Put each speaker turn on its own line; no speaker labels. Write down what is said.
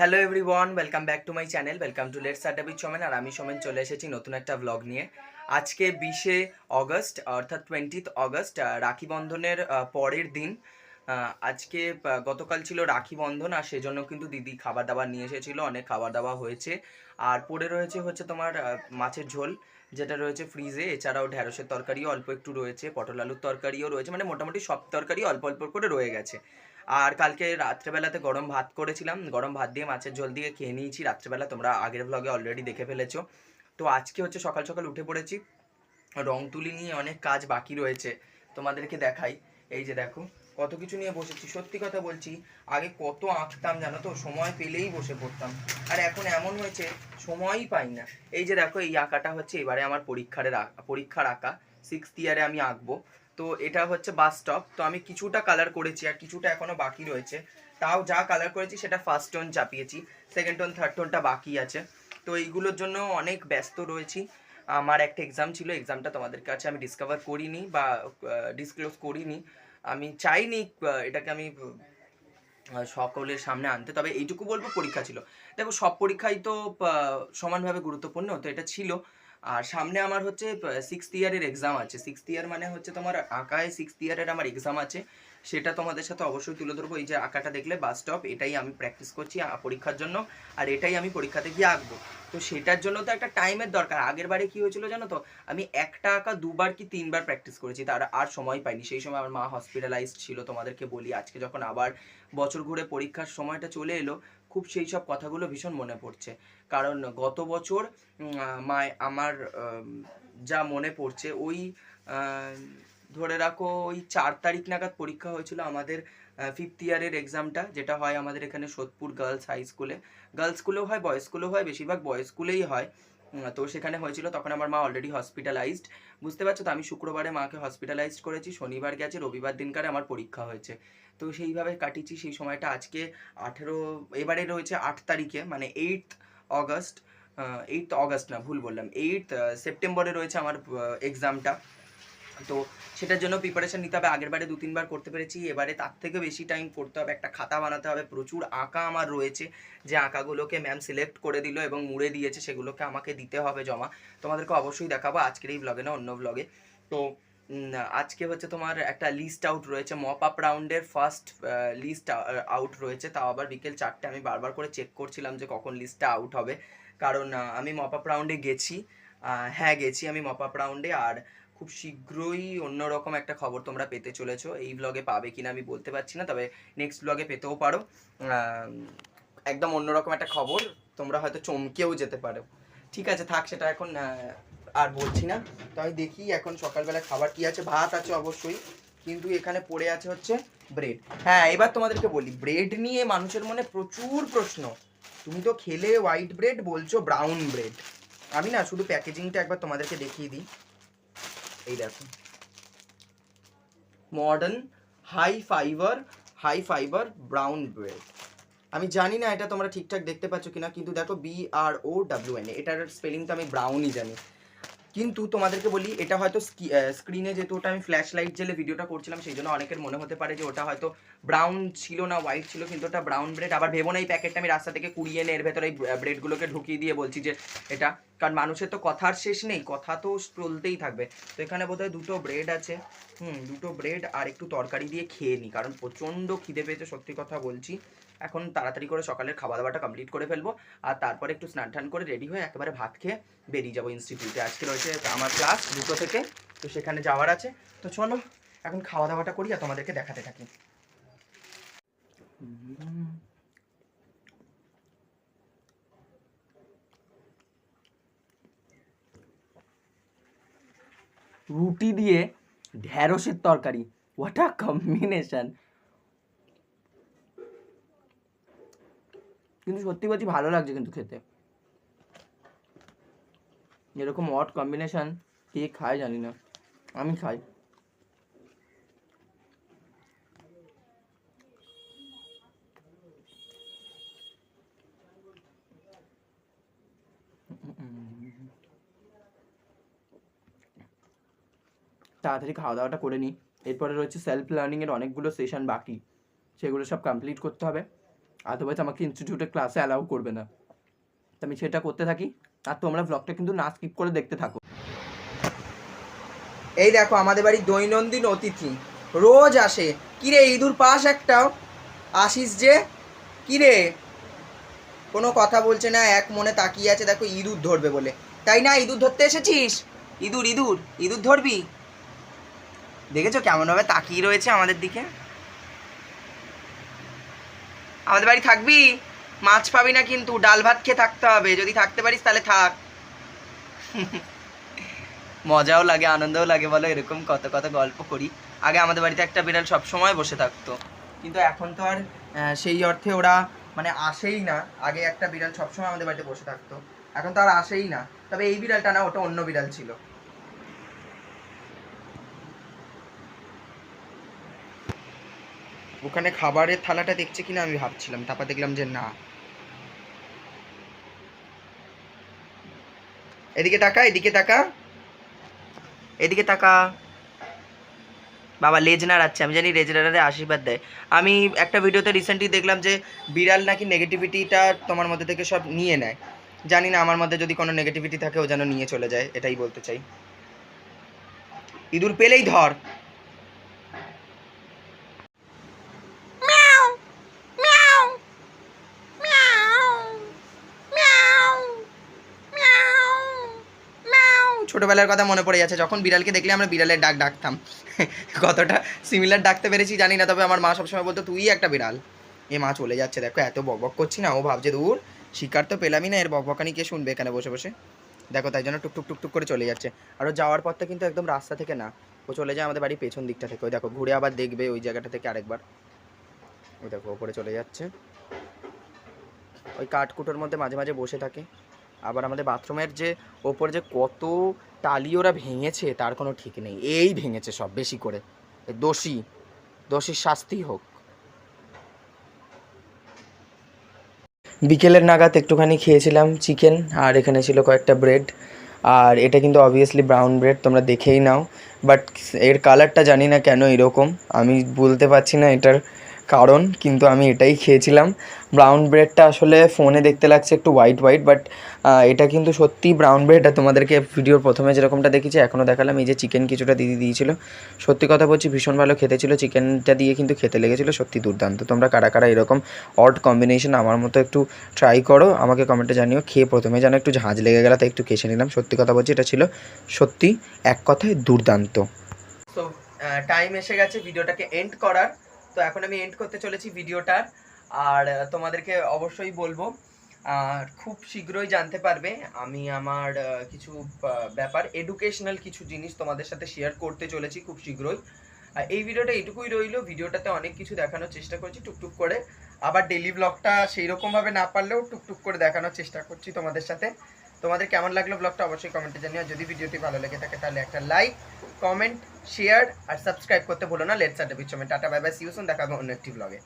Hello everyone welcome back to my channel welcome to let's Adda beach Somen আর আমি সোমেন চলে এসেছি নতুন একটা ব্লগ নিয়ে। আজকে বিশে অগস্ট অর্থাৎ টোয়েন্টিথ অগস্ট রাখি বন্ধনের পরের দিন। আজকে গতকাল ছিল রাখি বন্ধন আর সেজন্য কিন্তু দিদি খাবার দাবার নিয়ে এসেছিল, অনেক খাবার দাবার হয়েছে। আর পড়ে রয়েছে হচ্ছে তোমার মাছের ঝোল, যেটা রয়েছে ফ্রিজে এছাড়াও ঢ্যাঁড়সের তরকারিও অল্প একটু রয়েছে, পটল আলুর তরকারিও রয়েছে মানে মোটামুটি সব তরকারি অল্প অল্প করে রয়ে গেছে। আর কালকে রাত্রেবেলাতে গরম ভাত করেছিলাম। গরম ভাত দিয়ে মাছের ঝোল দিয়ে খেয়ে নিয়েছি। রাত্রেবেলা তোমরা আগের ব্লগে অলরেডি দেখে ফেলেছো। তো আজকে হচ্ছে সকাল সকাল উঠে পড়েছি। রং তুলি নিয়ে অনেক কাজ বাকি রয়েছে। তোমাদেরকে দেখাই। এই যে দেখো, কত কিছু নিয়ে বসেছি। সত্যি কথা বলছি, আগে কত আঁকতাম জানো তো? সময় পেলেই বসে পড়তাম। আর এখন এমন হয়েছে, সময়ই পাই না। এই যে দেখো, এই আঁকাটা হচ্ছে এবারে আমার পরীক্ষার পরীক্ষার আঁকা। সিক্সথ ইয়ারে আমি আঁকবো। তো এটা হচ্ছে বাস স্টপ তো আমি কিছুটা কালার করেছি আর কিছুটা এখনও বাকি রয়েছে। তাও যা কালার করেছি সেটা ফার্স্ট টোন চাপিয়েছি। সেকেন্ড টোন থার্ড টোনটা বাকি আছে। তো এইগুলোর জন্য অনেক ব্যস্ত রয়েছি। আমার একটা এক্সাম ছিল এক্সামটা তোমাদের কাছে আমি ডিসকভার করিনি বা ডিসক্লোজ করিনি। আমি চাইনি এটাকে আমি সকলের সামনে আনতে। তবে এইটুকু বলব পরীক্ষা ছিল। দেখো সব পরীক্ষাই তো সমানভাবে গুরুত্বপূর্ণ। তো এটা ছিল। আর সামনে আমার হচ্ছে সিক্সথ ইয়ারের এক্সাম আছে। সিক্সথ ইয়ার মানে হচ্ছে তোমার আঁকায় সিক্সথ ইয়ারের আমার এক্সাম আছে। সেটা তোমাদের সাথে অবশ্যই তুলে ধরবো। এই যে আঁকাটা দেখলে বাস স্টপ এটাই আমি প্র্যাকটিস করছি পরীক্ষার জন্য। আর এটাই আমি পরীক্ষাতে গিয়ে আঁকবো। তো সেটার জন্য তো একটা টাইমের দরকার। আগের বারে কি হয়েছিল জানো তো? আমি একটা আঁকা দুবার কি তিনবার প্র্যাকটিস করেছি। তার আর সময় পাইনি। সেই সময় আমার মা হসপিটালাইজড ছিল। তোমাদেরকে বলি, আজকে যখন আবার বছর ঘুরে পরীক্ষার সময়টা চলে এলো খুব সেই সব কথাগুলো ভীষণ মনে পড়ছে। কারণ গত বছর মায়, আমার যা মনে পড়ছে, ওই ধরে রাখো, ওই চার তারিখ নাগাদ পরীক্ষা হয়েছিল আমাদের ফিফথ ইয়ারের এক্সামটা যেটা হয় আমাদের এখানে সোদপুর গার্লস হাই স্কুলে গার্লস স্কুলেও হয় বয়েজ স্কুলেও হয়, বেশিরভাগ বয়েজ স্কুলেই হয়। তো সেখানে হয়েছিল, তখন আমার মা অলরেডি হসপিটালাইজড বুঝতে পারছ তো, আমি শুক্রবারে মাকে হসপিটালাইজড করেছি, শনিবার গেছে, রবিবার দিনকার আমার পরীক্ষা হয়েছে। তো সেইভাবে কাটিয়েছি, সেই সময়টা আজকে আঠেরো, এবারে রয়েছে আট তারিখে মানে এইট অগস্ট এইট অগস্ট না, ভুল বললাম এইট সেপ্টেম্বরে রয়েছে আমার এক্সামটা তো সেটার জন্য প্রিপারেশন নিতে হবে। আগের বারে দু, তিনবার করতে পেরেছি। এবারে তার থেকে বেশি টাইম করতে হবে। একটা খাতা বানাতে হবে। প্রচুর আঁকা আমার রয়েছে। যে আঁকাগুলোকে ম্যাম সিলেক্ট করে দিল এবং মুড়ে দিয়েছে, সেগুলোকে আমাকে দিতে হবে জমা। তোমাদেরকে অবশ্যই দেখাবো আজকের এই ব্লগে না, অন্য ব্লগে তো আজকে হচ্ছে তোমার একটা লিস্ট আউট রয়েছে। মপ আপ রাউন্ডের ফার্স্ট লিস্ট আউট রয়েছে। তাও আবার বিকেল চারটে আমি বারবার করে চেক করছিলাম যে কখন লিস্টটা আউট হবে। কারণ আমি মপ আপ রাউন্ডে গেছি। হ্যাঁ গেছি আমি মপ আপ রাউন্ডে আর খুব শীঘ্রই অন্যরকম একটা খবর তোমরা পেতে চলেছো। এই ব্লগে পাবে কিনা আমি বলতে পারছি না, তবে নেক্সট ব্লগে পেতেও পারো। একদম অন্যরকম একটা খবর, তোমরা হয়তো চমকেও যেতে পারো। ঠিক আছে, থাক, সেটা এখন আর বলছি না। তো আমি দেখি এখন সকালবেলা খাবার কি আছে। ভাত আছে অবশ্যই, কিন্তু এখানে পড়ে আছে হচ্ছে ব্রেড হ্যাঁ এবার তোমাদেরকে বলি ব্রেড নিয়ে মানুষের মনে প্রচুর প্রশ্ন। তুমি তো খেলে হোয়াইট ব্রেড বলছো ব্রাউন ব্রেড আমি না শুধু প্যাকেজিংটা একবার তোমাদেরকে দেখিয়ে দিই। এই দেখো। Modern high fibre high fibre brown bread আমি জানি না এটা তোমরা ঠিকঠাক দেখতে পাচ্ছ কিনা, কিন্তু দেখো B R O W N এটার স্পেলিংটা আমি ব্রাউনই জানি। কিন্তু তোমাদেরকে বলি, এটা হয়তো স্ক্রিনে যেহেতু ওটা আমি ফ্ল্যাশ লাইট জেলে ভিডিওটা করছিলাম, সেই জন্য অনেকের মনে হতে পারে যে ওটা হয়তো ব্রাউন ছিল না হোয়াইট ছিল, কিন্তু ওটা ব্রাউন ব্রেড আবার ভেবো না এই প্যাকেটটা আমি রাস্তা থেকে কুড়িয়ে এনে এর ভেতরে এই ব্রেডগুলোকে ঢুকিয়ে দিয়ে বলছি যে এটা কারণ মানুষের তো কথার শেষ নেই, কথা তো চলতেই থাকবে। তো এখানে বোধহয় দুটো ব্রেড আছে। হুম, দুটো ব্রেড আর একটু তরকারি দিয়ে খেয়ে নিই কারণ প্রচণ্ড খিদে পেয়েছে, সত্যি কথা বলছি। এখন তাড়াতাড়ি করে সকালের খাওয়া দাওয়াটা কমপ্লিট করে ফেলব, আর তারপরে একটু স্নান টান করে রেডি হয়ে একেবারে ভাত খেয়ে বেরিয়ে যাব ইনস্টিটিউটে আজকে রয়েছে আমার ক্লাস দুটো থেকে, তো সেখানে যাওয়ার আছে। তো চলো, এখন খাওয়া দাওয়াটা করি আর তোমাদেরকে দেখাতে থাকি। রুটি দিয়ে ঢ্যাঁড়সের তরকারি। হোয়াট আ কম্বিনেশন কিন্তু সত্যি বলছি, ভালো লাগছে কিন্তু খেতে। এরকম অট কম্বিনেশন কে খায় জানি না। আমি খাই। তাড়াতাড়ি খাওয়া দাওয়াটা করে নিই। এরপরে রয়েছে সেলফ লার্নিংয়ের অনেকগুলো সেশন বাকি। সেগুলো সব কমপ্লিট করতে হবে।
আদারওয়াইজ আমাকে ইনস্টিটিউটে ক্লাসে অ্যালাউ করবে না। তো আমি সেটা করতে থাকি। আর তোমরা ব্লগটা কিন্তু না স্কিপ করে দেখতে থাকো।
এই দেখো, আমাদের বাড়ি দৈনন্দিন অতিথি। রোজ আসে। কিরে, ইঁদুর পাশ একটাও? আসিস যে? কিরে? কোনো কথা বলছে না, এক মনে তাকিয়ে আছে। দেখো, ইঁদুর ধরবে বলে। তাই না, ইঁদুর ধরতে এসেছিস? ইঁদুর ইঁদুর ইঁদুর ধরবি? দেখেছ কেমনভাবে তাকিয়ে রয়েছে আমাদের দিকে? আমাদের বাড়ি থাকবি? মাছ পাবি না কিন্তু, ডাল ভাত খেয়ে থাকতে হবে। যদি থাকতে পারিস তাহলে থাক। মজাও লাগে, আনন্দও লাগে বলো, এরকম কত কত গল্প করি। আগে আমাদের বাড়িতে একটা বিড়াল সব সময় বসে থাকতো। কিন্তু এখন তো আর সেই অর্থে ওরা মানে আসেই না। আগে একটা বিড়াল সবসময় আমাদের বাড়িতে বসে থাকতো। এখন তো আর আসেই না। তবে এই বিড়ালটা না, ওটা অন্য বিড়াল ছিল। ওখানে খাবারের থালাটা দেখছে কিনা আমি ভাবছিলাম, তারপর দেখলাম যে না। এদিকে তাকা এদিকে তাকা। এদিকে তাকা। বাবা, লেজ নাড়াচ্ছে, আমি জানি লেজ নাড়ারে আশীর্বাদ দেয়। আমি একটা ভিডিওতে রিসেন্টলি দেখলাম যে বিড়াল নাকি নেগেটিভিটিটা তোমার মধ্যে থেকে সব নিয়ে নেয়। জানি না, আমার মধ্যে যদি কোনো নেগেটিভিটি থাকে, ও যেন নিয়ে চলে যায়, এটাই বলতে চাই। ইঁদুর পেলেই ধর। ছোটবেলার কথা মনে পড়ে যাচ্ছে। যখন বিড়ালকে দেখলে আমরা বিড়ালের ডাক ডাকতাম। কতটা সিমিলার ডাকতে পেরেছি জানি না, তবে আমার মা সবসময় বলতো, তুই একটা বিড়াল। এ মা চলে যাচ্ছে। দেখো, এত বকবক করছি না, ও ভাবছে, দূর, শিকার তো পেলামই না, এর বকবকানি কে শুনবে এখানে বসে বসে? দেখো, তাই জন্য টুকটুক টুকটুক করে চলে যাচ্ছে। আর যাওয়ার পথটা কিন্তু একদম রাস্তা থেকে না, ও চলে যায় আমাদের বাড়ির পেছন দিকটা থেকে। ওই দেখো, ঘুরে আবার দেখবে ওই জায়গাটা থেকে আরেকবার। ওই দেখো, ওপরে চলে যাচ্ছে। ওই কাঠকুটোর মধ্যে মাঝে মাঝে বসে থাকে। আবার আমাদের বাথরুমের যে ওপর যে কত টালি ওরা ভেঙেছে, তার কোনো ঠিক নেই। এই ভেঙেছে সব, বেশি করে। দোষী, দোষীর শাস্তি হোক। বিকেলের নাগাদ একটুখানি খেয়েছিলাম চিকেন, আর এখানে ছিল কয়েকটা ব্রেড। আর এটা কিন্তু অবভিয়াসলি ব্রাউন ব্রেড তোমরা দেখেই নাও। বাট এর কালারটা জানি না কেন এরকম। আমি বলতে পারছি না এটার কারণ কিন্তু আমি এটাই খেয়েছিলাম। ব্রাউন ব্রেডটা আসলে ফোনে দেখতে লাগছে একটু হোয়াইট হোয়াইট বাট এটা কিন্তু সত্যি ব্রাউন ব্রেড আর তোমাদেরকে ভিডিওর প্রথমে যেরকমটা দেখেছি এখনও দেখালাম। এই যে চিকেন কিছুটা দিদি দিয়েছিল। সত্যি কথা বলছি, ভীষণ ভালো খেতে ছিল চিকেনটা দিয়ে কিন্তু খেতে লেগেছিলো। সত্যি দুর্দান্ত। তোমরা কারা কারা এরকম অড কম্বিনেশন আমার মতো একটু ট্রাই করো, আমাকে কমেন্টে জানিও। খেয়ে প্রথমে যেন একটু ঝাঁজ লেগে গেল, তাই একটু কেসে নিলাম। সত্যি কথা বলছি, এটা ছিল সত্যি এক কথায় দুর্দান্ত। তো টাইম এসে গেছে ভিডিওটাকে এন্ড করার। তো এখন আমি এন্ড করতে চলেছি ভিডিওটার, আর তোমাদেরকে অবশ্যই বলব, আর খুব শীঘ্রই জানতে পারবে আমি আমার কিছু ব্যাপার এডুকেশনাল কিছু জিনিস তোমাদের সাথে শেয়ার করতে চলেছি খুব শীঘ্রই। আর এই ভিডিওটা এটুকুই রইল, ভিডিওটাতে অনেক কিছু দেখানোর চেষ্টা করছি টুকটুক করে, আবার ডেলি ব্লগটা সেই রকমভাবে না পারলেও টুকটুক করে দেখানোর চেষ্টা করছি তোমাদের সাথে। তোমাদের কেমন লাগল ব্লগটা অবশ্যই কমেন্টে জানিও। যদি ভিডিওটি ভালো লেগে থাকে তাহলে একটা লাইক কমেন্ট শেয়ার আর সাবস্ক্রাইব করতে ভুলো না। Let's Adda বিচমে tata bye bye see you soon দেখাবে অন্য একটি ব্লগে